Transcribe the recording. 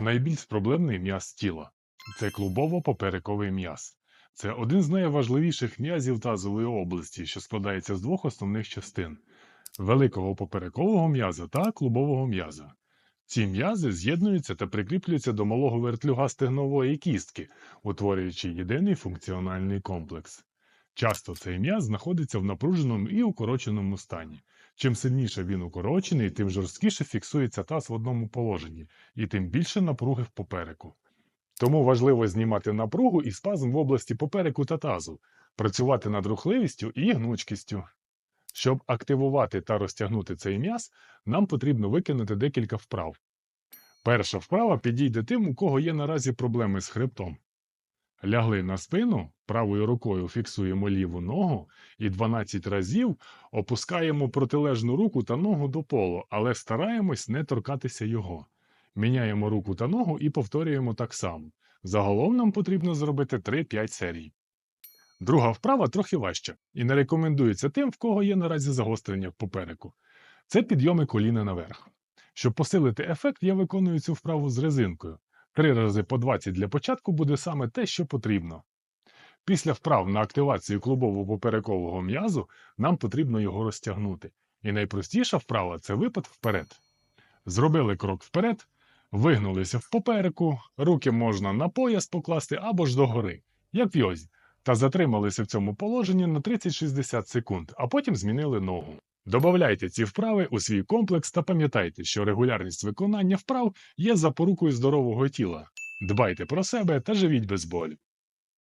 Найбільш проблемний м'яз тіла це клубово-поперековий м'яз. Це один з найважливіших м'язів тазової області, що складається з двох основних частин великого поперекового м'яза та клубового м'яза. Ці м'язи з'єднуються та прикріплюються до малого вертлюга стегнової кістки, утворюючи єдиний функціональний комплекс. Часто цей м'яз знаходиться в напруженому і укороченому стані. Чим сильніше він укорочений, тим жорсткіше фіксується таз в одному положенні, і тим більше напруги в попереку. Тому важливо знімати напругу і спазм в області попереку та тазу, працювати над рухливістю і гнучкістю. Щоб активувати та розтягнути цей м'яз, нам потрібно виконати декілька вправ. Перша вправа підійде тим, у кого є наразі проблеми з хребтом. Лягли на спину, правою рукою фіксуємо ліву ногу і 12 разів опускаємо протилежну руку та ногу до полу, але стараємось не торкатися його. Міняємо руку та ногу і повторюємо так само. Загалом нам потрібно зробити 3-5 серій. Друга вправа трохи важча і не рекомендується тим, в кого є наразі загострення попереку. Це підйоми коліна наверх. Щоб посилити ефект, я виконую цю вправу з резинкою. Три рази по 20 для початку буде саме те, що потрібно. Після вправ на активацію клубово-поперекового м'язу нам потрібно його розтягнути. І найпростіша вправа це випад вперед. Зробили крок вперед, вигнулися в попереку, руки можна на пояс покласти або ж догори, як в йозі, та затрималися в цьому положенні на 30-60 секунд, а потім змінили ногу. Добавляйте ці вправи у свій комплекс та пам'ятайте, що регулярність виконання вправ є запорукою здорового тіла. Дбайте про себе та живіть без болю.